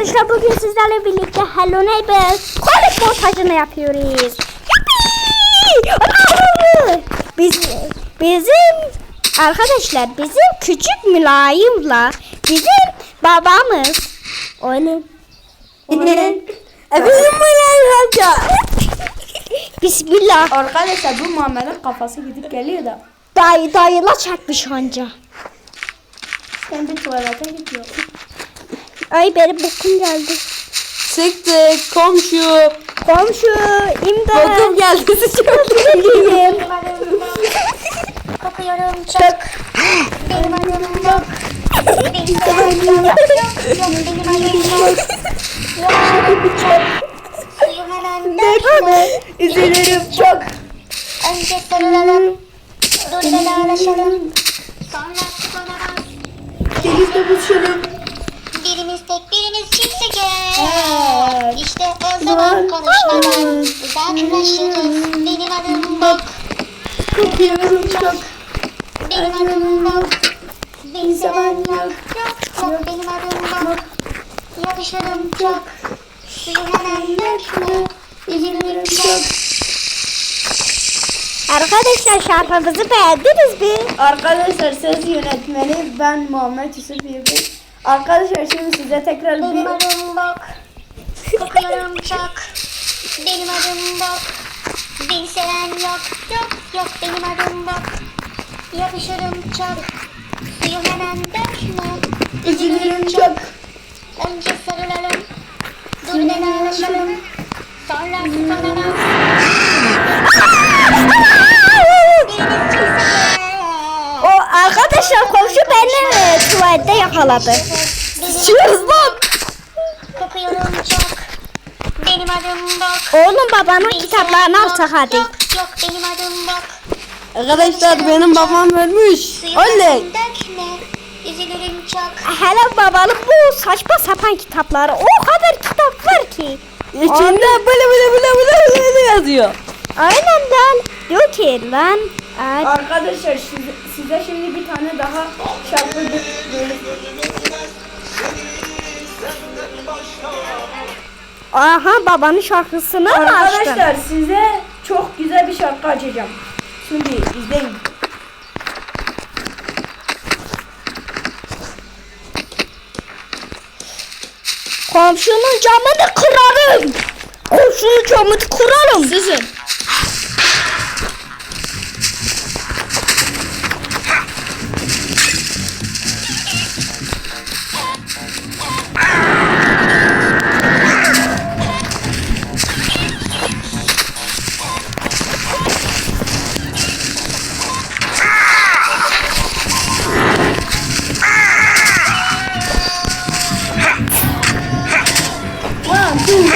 arkadaşlar bugün sizlerle birlikte Hello Neighbor Kolik montajını yapıyoruz. Biz, bizim arkadaşlar bizim küçük mülayimla bizim babamız öyle Efendim mülayim amca. Bismillah Arkadaşlar bu Muhammed'in kafası gidip geliyor da. dayı dayıla çarpmış anca. Sen bir tuvalete gidiyor. Ay benim bokum geldi. Sıktık komşu. Komşu imdat. Bokum geldi sıçıyor. Gideyim. Kokuyorum çok. Benim adım yok. Benim adım yok. Yok benim adım. Suyu hemen dökme. Üzülürüm çok. Önce sarılalım. Dur vedalaşalım. Sonra tutunalım. Denizde buluşalım. Birimiz tek birimiz çiftçe İşte o zaman konuşmadan uzaklaşırız. Benim adım yok. Kokuyorum çok. Benim adım yok. Beni seven yok. Yok yok benim adım yok. Yakışırım çok. Suyu hemen dökme. Üzülürüm çok. Arkadaşlar şarkımızı beğendiniz mi? Arkadaşlar söz yönetmeni ben Muhammed Yusuf Yıldız. Arkadaşlar şimdi size tekrar Benim bir adım Bok. Kokuyorum çok. Benim adım Bok. Beni seven yok. Yok yok benim adım Bok. Yapışırım çok. Suyu hemen dökme. üzülürüm çok. Önce sarılalım. Dur vedalaşalım. Sonra tutunalım. yakaladı. Çıkıyoruz lan. Benim adım Bok. Oğlum babanın kitaplarını alsak hadi. Yok yok benim adım Bok. Arkadaşlar benim babam ölmüş. Oley. Üzülürüm çok. Hele babanın bu saçma sapan kitapları o kadar kitap var ki. İçinde böyle böyle böyle böyle böyle yazıyor. Aynen lan. Diyor ki lan. Ay, Arkadaşlar size, size şimdi bir tane daha şarkı böyle Aha babanın şarkısını mı açtın? Arkadaşlar size çok güzel bir şarkı açacağım. Şimdi izleyin. Komşunun camını kırarım. Komşunun camını kırarım. Susun. One, two,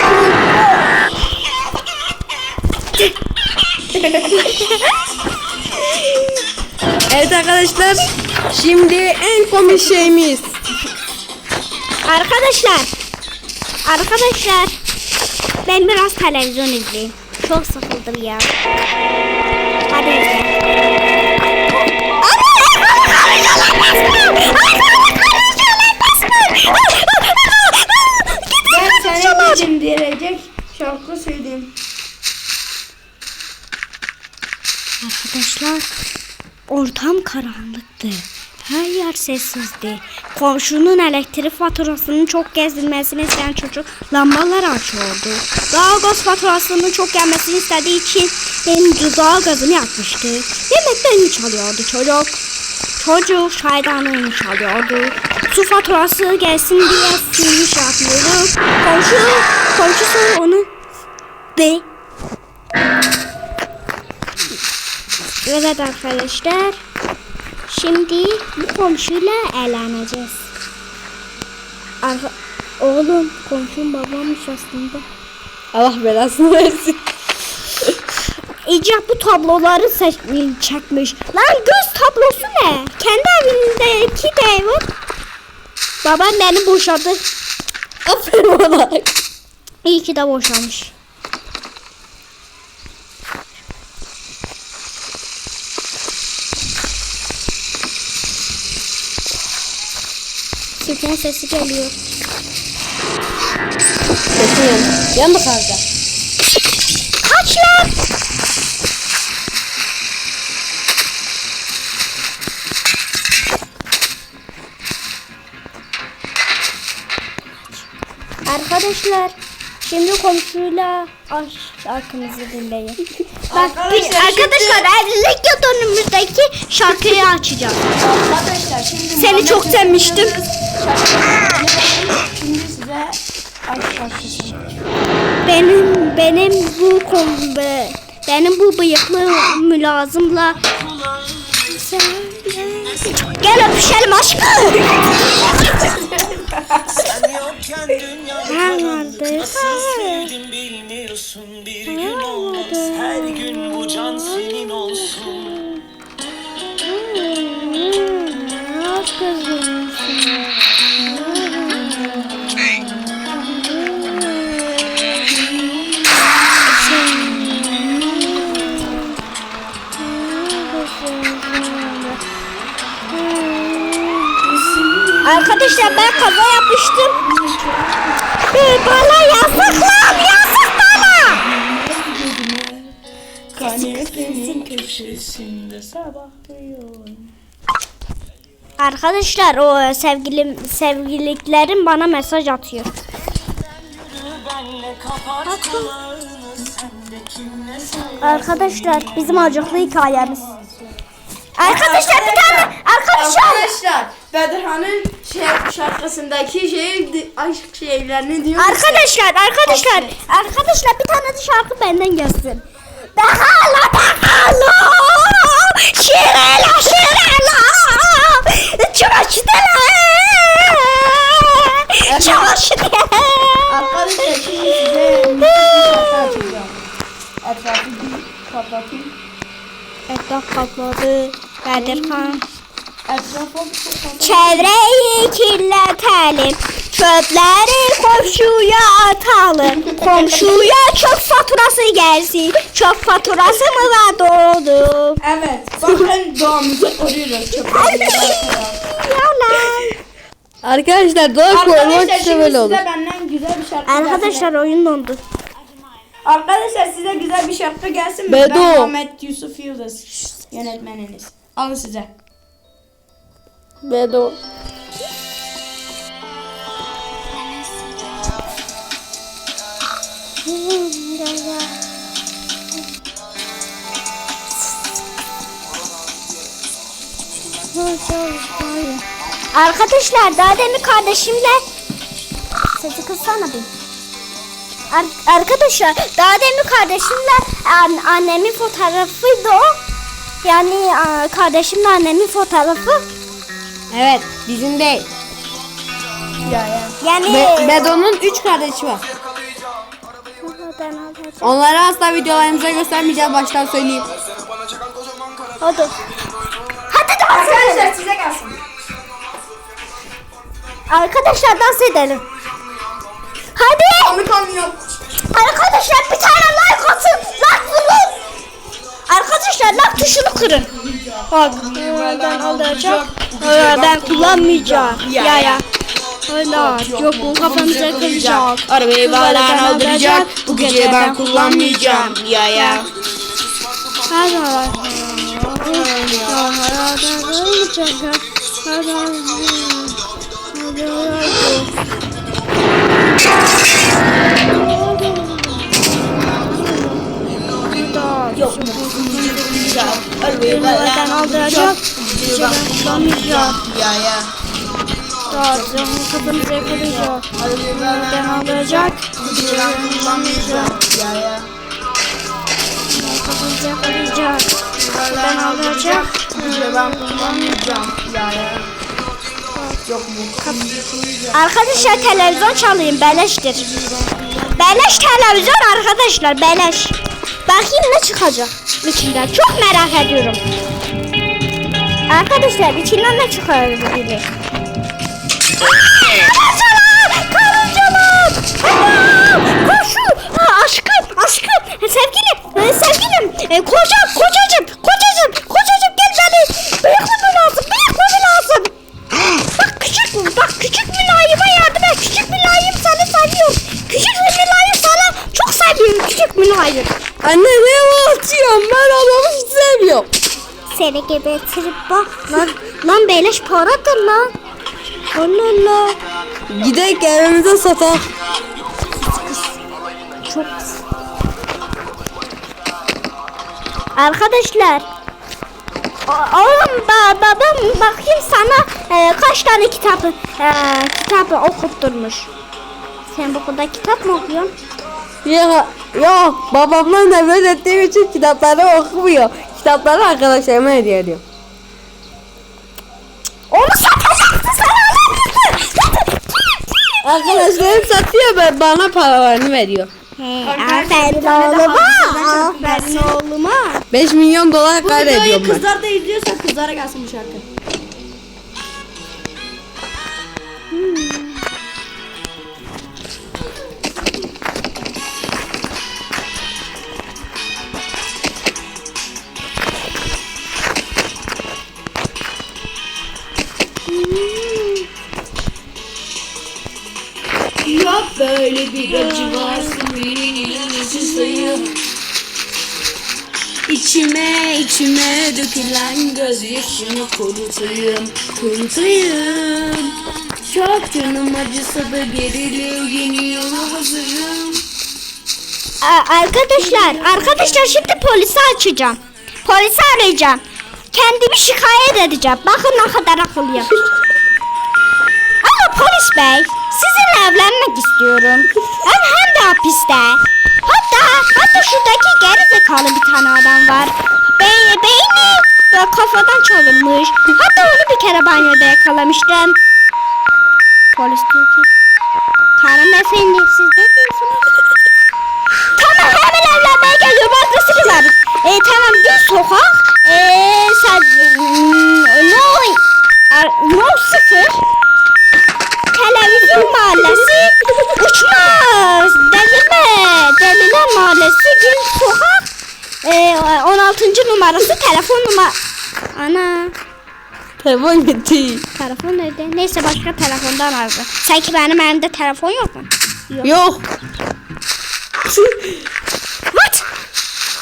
three, Evet arkadaşlar şimdi en komik şeyimiz Arkadaşlar. Arkadaşlar. Ben biraz televizyon izleyeyim. Çok sıkıldım ya. Hadi ortam karanlıktı. Her yer sessizdi. Komşunun elektrik faturasının çok gezilmesini isteyen çocuk lambalar açıyordu. Doğalgaz faturasının çok gelmesini istediği için benim doğalgazını yakmıştı. Yemeklerini çalıyordu çocuk. Çocuk şaydan oyunu çalıyordu. Su faturası gelsin diye silmiş yapmıyordu. Komşu, komşu sonra onu de Evet arkadaşlar. Şimdi bu komşuyla eğleneceğiz. Arka Oğlum komşum babammış aslında. Allah belasını versin. İcap bu tabloları seç çekmiş. Lan göz tablosu ne? Kendi evindeki de var. Babam beni boşadı. Aferin ona. İyi ki de boşamış. Sütyen sesi geliyor. Aynen. Yan da karga. Kaç lan. Arkadaşlar şimdi komşuyla aşk şarkımızı dinleyin. Bak biz Arkadaşlar, arkadaşlar evlilik dönümümüzdeki şarkıyı açacağız. Arkadaşlar şimdi Seni çok sevmiştim. Şimdi size aşk şarkısını Benim benim bu kom be- benim bu bıyıklı mülazımla Gel öpüşelim aşkım. Sen yokken sevdim bilmiyorsun Bir gün olmaz. her gün bu can senin olsun Arkadaşlar ben kaza yapmıştım. Ee, Bana yazık lan yazık bana. Kanepenin köşesinde sabahlıyorum Arkadaşlar o sevgilim sevgiliklerim bana mesaj atıyor. Arkadaşlar bizim acıklı hikayemiz. Arkadaşlar bir tane arkadaşlar Arkadaşlar Bedirhan'ın şey, şarkısındaki şey aşk şeylerini diyor. arkadaşlar arkadaşlar arkadaşlar bir tane de şarkı benden gelsin. Behala behala şirela şirela çamaşırla çamaşırla Arkadaşlar şimdi size bir şarkı açacağım. Etrafı bir kapatayım. Etraf kapladı Bedirhan. Çevreyi kirletelim. Çöpleri komşuya atalım. Komşuya çöp faturası gelsin. Çöp faturası mı var doğdu? Evet. Bakın doğamızı koruyoruz. Çöplerimizi Yalan. Arkadaşlar doğa korumak şimdi böyle size olur. benden güzel bir şarkı gelsin. Arkadaşlar oyun dondu. Arkadaşlar size güzel bir şarkı gelsin mi? Bedo. Ben Muhammed Yusuf Yıldız yönetmeniniz. Alın size. Bedo. Arkadaşlar daha demin kardeşimle sesi kıssana bir. Ar- arkadaşlar daha demin kardeşimle an- annemin fotoğrafıydı o. Yani kardeşimle annemin fotoğrafı. Evet bizim değil. Ya ya. Yani Be- Bedo'nun 3 kardeşi var. Onları asla videolarımıza göstermeyeceğiz baştan söyleyeyim. Hadi. Hadi dans Arkadaşlar edelim. size gelsin. Arkadaşlar dans edelim. Hadi. Komik olmuyor. Arkadaşlar bir tane like atın. Arkadaşlar like tuşunu kırın. Bak. Ben alacağım. Ben kullanmayacağım. Ya ya. Hala yok bu kafamıza kıracak. Arabayı bağdan aldıracak. Bu gece ben kullanmayacağım. Ya ya. Hala. Yok. Mu? Arkadaşlar televizyon çalayım beleştir. Beleş televizyon arkadaşlar beleş. Bakayım ne çıkacak içinden. Çok merak ediyorum. Arkadaşlar içinden ne çıkar böyle? Karıncalar! Karıncalar! Anam! Koşu! Ha, aşkım! Aşkım! Sevgilim! e, Sevgilim! E, kocam! Kocacım! Kocacım! Kocacım gel beni! Bıyıklı mı lazım? Bıyıklı mı lazım? Bak küçük bak küçük mülayime yardım et. Küçük mülayim seni seviyor. Küçük mülayim Anne ne atıyorsun? Ben adamı hiç sevmiyorum. Seni gebertirip bak lan. Lan beleş paradır lan. Allah Allah. Gidelim evimize satalım. Çok Arkadaşlar Oğlum ba babam bakayım sana e, kaç tane kitabı e, kitabı okutturmuş. Sen bu kadar kitap mı okuyorsun? Ya, ya babamla nefret ettiğim için kitapları okumuyor. Kitapları arkadaşlarıma hediye ediyor. Onu satacaksın sana Arkadaşlarım satıyor ben bana paralarını veriyor. He, aferin oğluma. Aferin oğluma. 5 milyon dolar kaybediyorum Videoyu ben. kızlar da izliyorsa kızlara gelsin bu şarkı. Ya böyle bir acı varsın benim sayım. İçime içime dökülen gözyaşımı kurutayım, kurutayım. Çok canım acısa da geriliyor yeni yola hazırım. Arkadaşlar, arkadaşlar şimdi polisi açacağım. Polisi arayacağım. Kendimi şikayet edeceğim. Bakın ne kadar akıllıyım. Alo polis bey, evlenmek istiyorum. Hem hem de hapiste. Hatta hatta şuradaki geri zekalı bir tane adam var. Be beyni ve kafadan çalınmış. Hatta onu bir kere banyoda yakalamıştım. Polis diyor ki, Karım efendi siz ne diyorsunuz? Tamam hemen evlenmeye geliyorum adresini ver. E, tamam bir sokak. E, sen mm, no, numarası telefon numara. Ana. Telefon gitti. Telefon nerede? Neyse başka telefondan aradı. Sanki benim elimde telefon yok mu? Yok. What?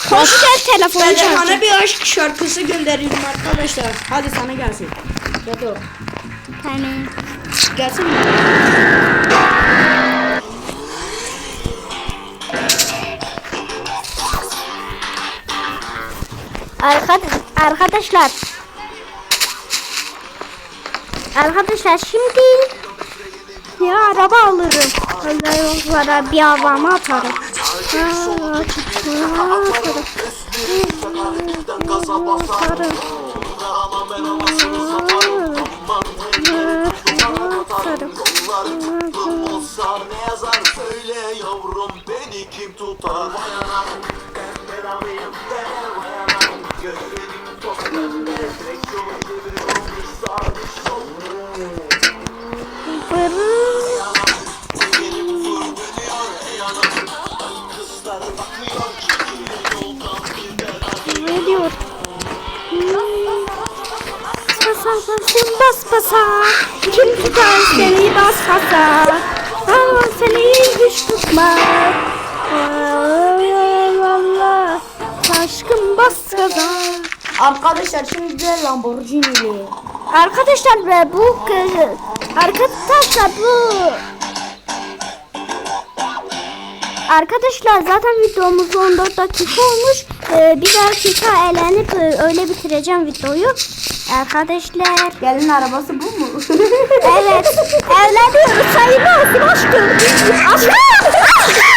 Komşu gel telefonu Ben de bana bir aşk şarkısı gönderiyorum arkadaşlar. Hadi sana gelsin. Beto. Tamam. Gelsin mi? Arkadaş, arkadaşlar. Arkadaşlar şimdi ya araba alırım. Yollara bir havama atarım. Atarım. Söyle yavrum beni kim tutar Belalıyım ben uyanam Gözlerim topladım Diyor? Bas bas bas bas basa Kim tutar seni bas basa Aa, seni hiç tutmaz Ay, Allah Aşkım bas gaza Arkadaşlar şimdi de Lamborghini'li. Arkadaşlar be bu Arkadaşlar bu Arkadaşlar zaten videomuz 14 dakika olmuş. Ee, bir dakika eğlenip e, öyle bitireceğim videoyu. Arkadaşlar Gelin arabası bu mu? evet evleniyoruz sayılı olsun aşkım. Aşkım!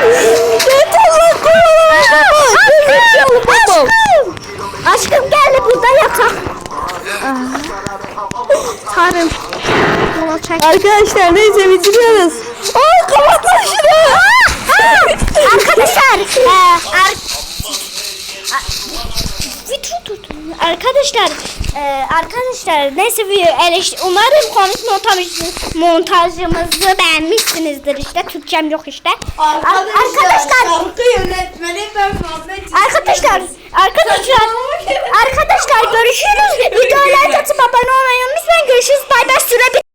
Aşkım! Aşkım! Aşkım gel burada yatak. Çek. Arkadaşlar neyse bitiriyoruz. Aa kapatma şunu. Arkadaşlar. E, ar. Arkadaşlar, e, arkadaşlar neyse bir eleş umarım komik montaj montajımızı beğenmişsinizdir işte. Türkçem yok işte. arkadaşlar Şarkı yönetmeni ben Muhammed. Arkadaşlar, arkadaşlar, arkadaşlar görüşürüz. Videoya abone olmayı unutmayın. Görüşürüz. Bay bay. Süre.